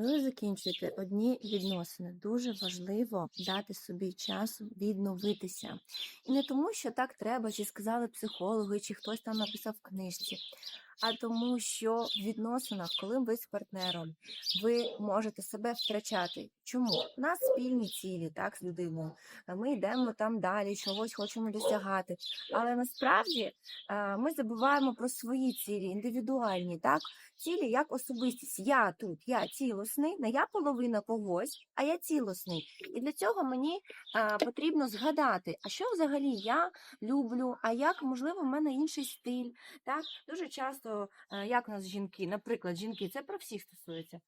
коли ви закінчуєте одні відносини, дуже важливо дати собі час відновитися. І не тому, що так треба, чи сказали психологи, чи хтось там написав в книжці, а тому, що в відносинах, коли ви з партнером, ви можете себе втрачати. Чому? У нас спільні цілі, так, з людиною. Ми йдемо там далі, чогось хочемо досягати. Але насправді е, ми забуваємо про свої цілі, індивідуальні, так? Цілі як особистість. Я тут, я цілісний, не я половина когось, а я цілісний. І для цього мені е, потрібно згадати, а що взагалі я люблю, а як, можливо, в мене інший стиль. Так? Дуже часто, е, як у нас жінки, наприклад, жінки, це про всіх стосується,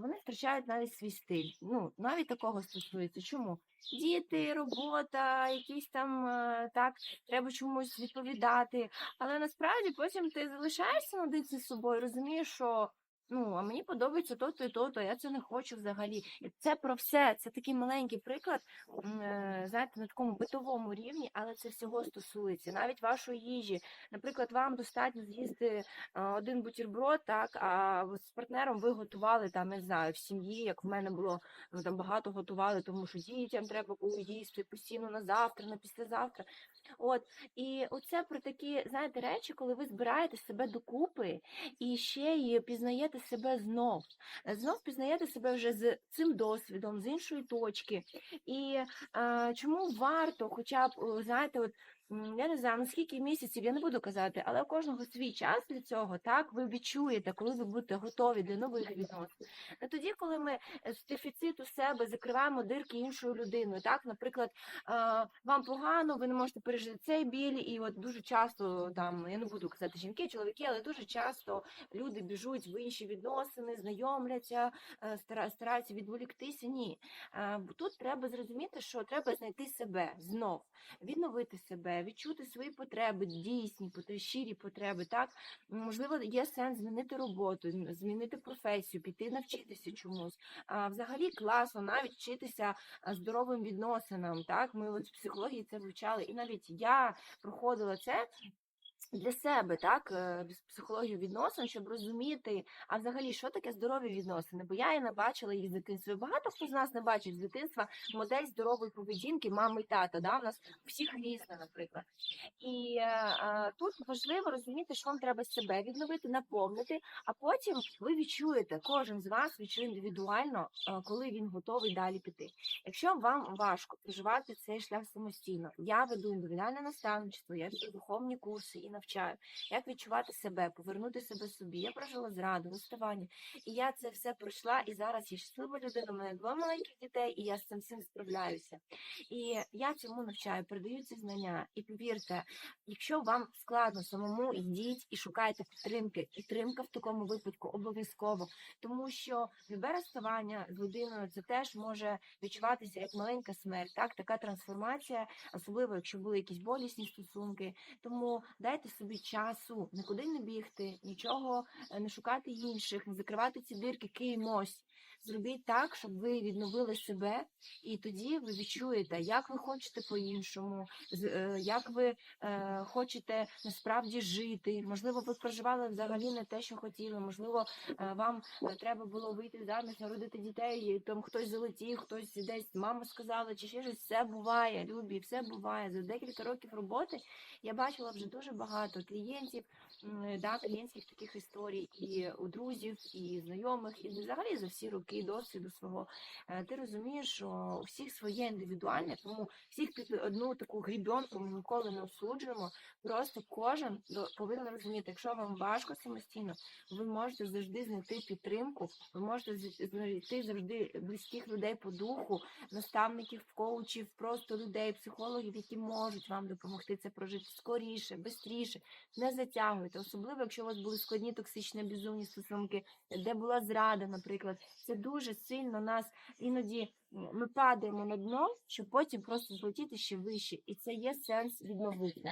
вони втрачають навіть свій стиль. Ну, навіть такого стосується. Чому? Діти, робота, якісь там е, так, треба чомусь відповідати. Але насправді потім ти залишаєшся наодинці з собою, розумієш, що ну, а мені подобається то-то і то-то, я це не хочу взагалі. І це про все. Це такий маленький приклад, е, знаєте, на такому битовому рівні, але це всього стосується, навіть вашої їжі. Наприклад, вам достатньо з'їсти е, один бутерброд, так, а з партнером ви готували там, не знаю, в сім'ї, як в мене було, ну, там багато готували, тому що дітям треба їсти постійно на завтра, на післязавтра. От, і оце про такі, знаєте, речі, коли ви збираєте себе докупи і ще й пізнаєте себе знов. Е, Знов пізнаєте себе вже з цим досвідом, з іншої точки. І е, чому варто, хоча б, знаєте, от. Я не знаю, на скільки місяців, я не буду казати, але у кожного свій час для цього, так, ви відчуєте, коли ви будете готові для нових відносин. Не тоді, коли ми е, з дефіциту себе закриваємо дирки іншою людиною, так, наприклад, вам погано, ви не можете пережити цей біль, і от дуже часто там, я не буду казати жінки, чоловіки, але дуже часто люди біжуть в інші відносини, знайомляться, е, стараються відволіктися. Ні. Е, Тут треба зрозуміти, що треба знайти себе знов, відновити себе, відчути свої потреби, дійсні, щирі потреби. Так можливо, є сенс змінити роботу, змінити професію, піти навчитися чомусь. А взагалі класно навіть вчитися здоровим відносинам. Так, ми от в психології це вивчали, і навіть я проходила це. Для себе, так, е, психологію відносин, щоб розуміти, а взагалі, що таке здорові відносини? Бо я і не бачила їх з дитинства. Багато хто з нас не бачив з дитинства модель здорової поведінки мами і тата. Да? У нас всіх різна, наприклад. І е, е, тут важливо розуміти, що вам треба себе відновити, наповнити, а потім ви відчуєте, кожен з вас відчує індивідуально, коли він готовий далі піти. Якщо вам важко проживати цей шлях самостійно, я веду індивідуальне наставничество, я веду духовні курси і навчаю, як відчувати себе, повернути себе собі. Я прожила зраду, розставання, і я це все пройшла. І зараз я щаслива людина. У мене два маленьких дітей, і я з цим всім справляюся. І я цьому навчаю, передаю ці знання. І повірте, якщо вам складно самому, йдіть і шукайте підтримки. Підтримка в такому випадку обов'язково, тому що любе розставання з людиною це теж може відчуватися як маленька смерть, так така трансформація, особливо якщо були якісь болісні стосунки. Тому дайте собі часу, нікуди не бігти, нічого е, не шукати інших, не закривати ці дирки кимось. Зробіть так, щоб ви відновили себе, і тоді ви відчуєте, як ви хочете по-іншому, е, як ви е, хочете насправді жити. Можливо, ви проживали взагалі не те, що хотіли. Можливо, е, вам е, треба було вийти заміж, народити дітей. і Там хтось залетів, хтось десь мама сказала, чи ще щось. Все буває, любі, все буває. За декілька років роботи я бачила вже дуже багато клієнтів, да, клієнтських таких історій і у друзів, і знайомих, і взагалі за всі роки досвіду свого. Е, Ти розумієш, що у всіх своє індивідуальне, тому всіх під одну таку грібенку ми ніколи не осуджуємо. Просто кожен повинен розуміти, якщо вам важко самостійно, ви можете завжди знайти підтримку, ви можете знайти завжди близьких людей по духу, наставників, коучів, просто людей, психологів, які можуть вам допомогти це прожити скоріше, швидше. Не затягуйте, особливо якщо у вас були складні токсичні безумні стосунки, де була зрада, наприклад. Це дуже сильно нас іноді ми падаємо на дно, щоб потім просто злетіти ще вище, і це є сенс відновити.